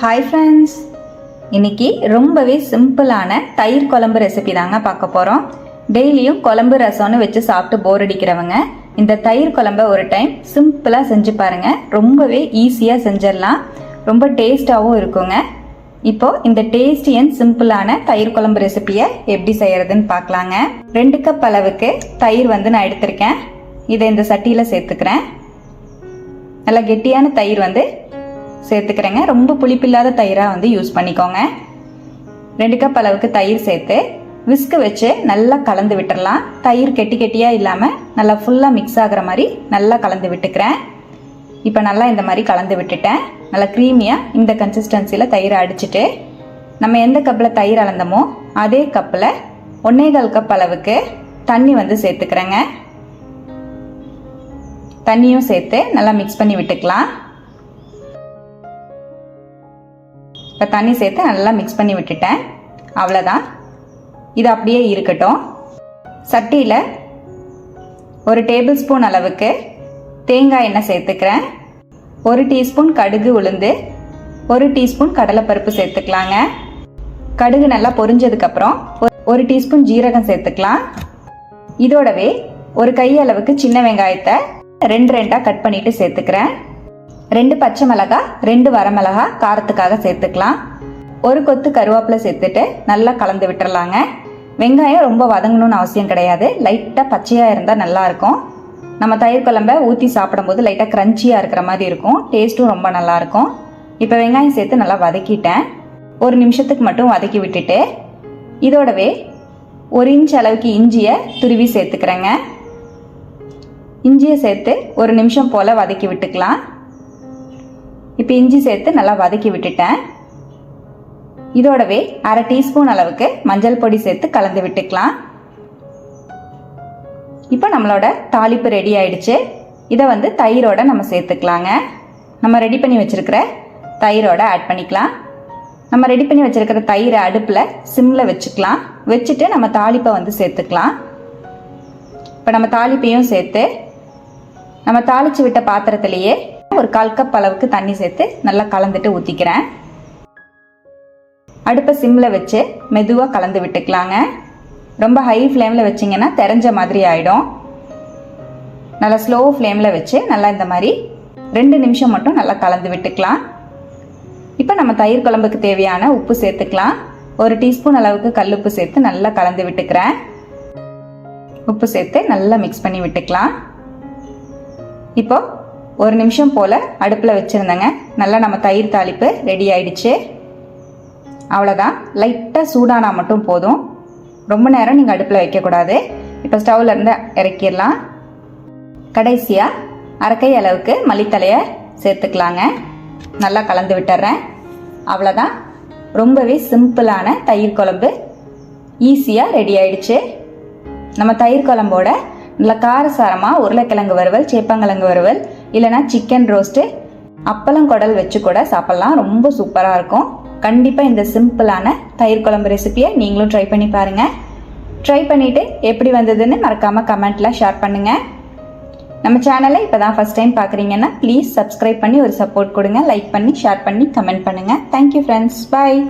Hi friends இன்னைக்கு ரொம்பவே சிம்பிளான தயிர் குழம்பு ரெசிபி தாங்க பார்க்க போகிறோம் டெய்லியும் குழம்பு ரசம்னு வச்சு சாப்பிட்டு போர் அடிக்கிறவங்க இந்த தயிர் குழம்ப ஒரு டைம் சிம்பிளாக செஞ்சு பாருங்கள் ரொம்பவே ஈஸியாக செஞ்சிடலாம். ரொம்ப டேஸ்டாகவும் இருக்குங்க. இப்போ இந்த டேஸ்டி அண்ட் சிம்பிளான தயிர் குழம்பு ரெசிபியை எப்படி செய்யறதுன்னு பார்க்கலாங்க. ரெண்டு கப் அளவுக்கு தயிர் வந்து நான் எடுத்திருக்கேன். இதை இந்த சட்டியில் சேர்த்துக்கிறேன். நல்லா கெட்டியான தயிர் வந்து சேர்த்துக்கிறேங்க. ரொம்ப புளிப்பில்லாத தயிராக வந்து யூஸ் பண்ணிக்கோங்க. ரெண்டு கப் அளவுக்கு தயிர் சேர்த்து விஸ்கு வச்சு நல்லா கலந்து விட்டுடலாம் தயிர் கெட்டி கெட்டியாக இல்லாமல் நல்லா ஃபுல்லாக மிக்ஸ் ஆகிற மாதிரி நல்லா கலந்து விட்டுக்கிறேன். இப்போ நல்லா இந்த மாதிரி கலந்து விட்டுட்டேன். நல்லா க்ரீமியாக இந்த கன்சிஸ்டன்சியில் தயிரை அடிச்சிட்டு நம்ம எந்த கப்பில் தயிர் அளந்தோமோ அதே கப்பில் ஒன்னேகால் கப் அளவுக்கு தண்ணி வந்து சேர்த்துக்கிறேங்க. தண்ணியும் சேர்த்து நல்லா மிக்ஸ் பண்ணி விட்டுக்கலாம். இப்போ தண்ணி சேர்த்து நல்லா மிக்ஸ் பண்ணி விட்டுட்டேன். அவ்வளோதான் இது அப்படியே இருக்கட்டும். சட்டியில் ஒரு டேபிள் ஸ்பூன் அளவுக்கு தேங்காய் எண்ணெய் சேர்த்துக்கிறேன். ஒரு டீஸ்பூன் கடுகு உளுந்து ஒரு டீஸ்பூன் கடலைப்பருப்பு சேர்த்துக்கலாங்க. கடுகு நல்லா பொரிஞ்சதுக்கப்புறம் ஒரு டீஸ்பூன் ஜீரகம் சேர்த்துக்கலாம். இதோடவே ஒரு கை அளவுக்கு சின்ன வெங்காயத்தை ரெண்டு ரெண்டாக கட் பண்ணிட்டு சேர்த்துக்கிறேன். ரெண்டு பச்சை மிளகா ரெண்டு வரமிளகா காரத்துக்காக சேர்த்துக்கலாம். ஒரு கொத்து கருவேப்பிலை சேர்த்துட்டு நல்லா கலந்து விட்டுறலாங்க. வெங்காயம் ரொம்ப வதங்கணும்னு அவசியம் கிடையாது. லைட்டாக பச்சையாக இருந்தால் நல்லாயிருக்கும். நம்ம தயிர் குழம்ப ஊற்றி சாப்பிடும்போது லைட்டாக க்ரன்ச்சியாக இருக்கிற மாதிரி இருக்கும். டேஸ்ட்டும் ரொம்ப நல்லாயிருக்கும். இப்போ வெங்காயம் சேர்த்து நல்லா வதக்கிட்டேன். ஒரு நிமிஷத்துக்கு மட்டும் வதக்கி விட்டுட்டு இதோடவே ஒரு இன்ச் அளவுக்கு இஞ்சியை துருவி சேர்த்துக்கிறேங்க. இஞ்சியை சேர்த்து ஒரு நிமிஷம் போல் வதக்கி விட்டுக்கலாம். இப்போ இஞ்சி சேர்த்து நல்லா வதக்கி விட்டுட்டேன். இதோடவே அரை டீஸ்பூன் அளவுக்கு மஞ்சள் பொடி சேர்த்து கலந்து விட்டுக்கலாம். இப்போ நம்மளோட தாளிப்பு ரெடி ஆயிடுச்சு. இதை வந்து தயிரோட நம்ம சேர்த்துக்கலாங்க. நம்ம ரெடி பண்ணி வச்சிருக்கிற தயிரோட ஆட் பண்ணிக்கலாம். நம்ம ரெடி பண்ணி வச்சிருக்கிற தயிரை அடுப்பில் சிம்மில் வச்சுக்கலாம். வச்சுட்டு நம்ம தாளிப்பை வந்து சேர்த்துக்கலாம். இப்போ நம்ம தாளிப்பையும் சேர்த்து நம்ம தாளித்து விட்ட பாத்திரத்திலேயே ஒரு கால் கப் அளவுக்கு தண்ணி சேர்த்து நல்லா கலந்துட்டு ஊற்றிக்கிறேன் அடுப்பை சிம்மில் வச்சு மெதுவாக கலந்து விட்டுக்கலாங்க. ரொம்ப ஹை ஃப்ளேமில் வச்சிங்கன்னா தெரிஞ்ச மாதிரி ஆகிடும் நல்லா ஸ்லோ ஃப்ளேமில் வச்சு நல்லா இந்த மாதிரி ரெண்டு நிமிஷம் மட்டும் நல்லா கலந்து விட்டுக்கலாம். இப்போ நம்ம தயிர் குழம்புக்கு தேவையான உப்பு சேர்த்துக்கலாம். ஒரு டீஸ்பூன் அளவுக்கு கல்லுப்பு சேர்த்து நல்லா கலந்து விட்டுக்கிறேன். உப்பு சேர்த்து நல்லா மிக்ஸ் பண்ணி விட்டுக்கலாம். இப்போ ஒரு நிமிஷம் போல் அடுப்பில் வச்சுருந்தேங்க. நல்லா நம்ம தயிர் தாளிப்பு ரெடி ஆயிடுச்சு. அவ்வளோதான் லைட்டாக சூடானா மட்டும் போதும். ரொம்ப நேரம் நீங்கள் அடுப்பில் வைக்கக்கூடாது. இப்போ ஸ்டவ்ல இருந்து இறக்கிடலாம். கடைசியாக அரைக்கை அளவுக்கு மல்லித்தலையை சேர்த்துக்கலாங்க. நல்லா கலந்து விட்டுறேன். அவ்வளோதான் ரொம்பவே சிம்பிளான தயிர் குழம்பு. ஈஸியாக ரெடி ஆயிடுச்சு. நம்ம தயிர் குழம்போட நல்ல காரசாரமாக உருளைக்கிழங்கு வறுவல் சேப்பங்கிழங்கு வறுவல் இல்லைனா சிக்கன் ரோஸ்ட்டு அப்பளம் குடல் வச்சு கூட சாப்பிட்லாம். ரொம்ப சூப்பராக இருக்கும். கண்டிப்பாக இந்த சிம்பிளான தயிர் குழம்பு ரெசிபியை நீங்களும் ட்ரை பண்ணி பாருங்கள் ட்ரை பண்ணிவிட்டு எப்படி வந்ததுன்னு மறக்காமல் கமெண்ட்டில் ஷேர் பண்ணுங்கள் நம்ம சேனலை இப்போ தான் ஃபஸ்ட் டைம் பார்க்குறீங்கன்னா ப்ளீஸ் சப்ஸ்கிரைப் பண்ணி ஒரு சப்போர்ட் கொடுங்க. லைக் பண்ணி ஷேர் பண்ணி கமெண்ட் பண்ணுங்கள் தேங்க்யூ ஃப்ரெண்ட்ஸ் பாய்